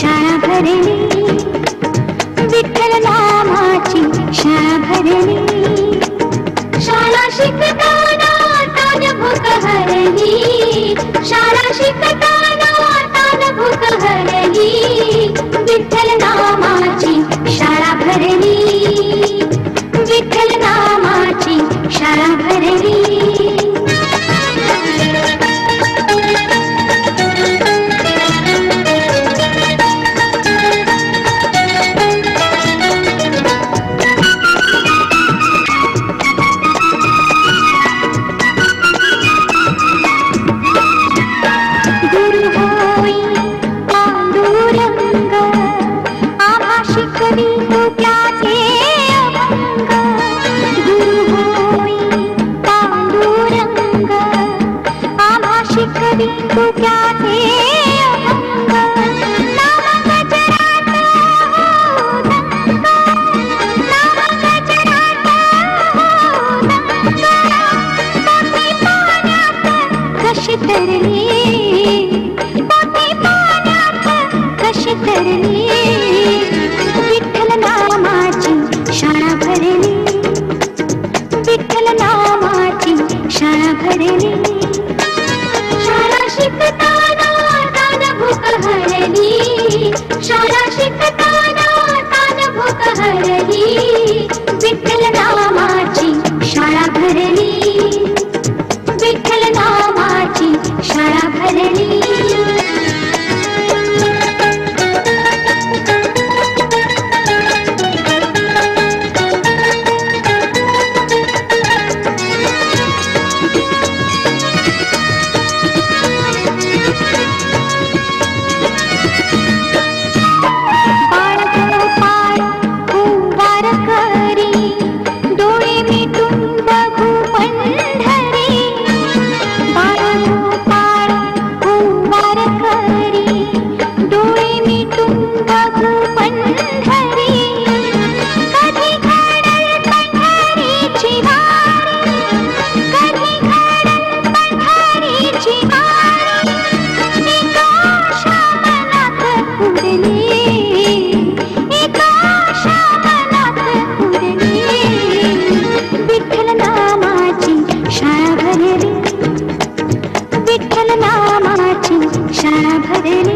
शाळा भरली विठ्ठल नामाची शाळा भरली शाळा शिकताना ताज भूक हरे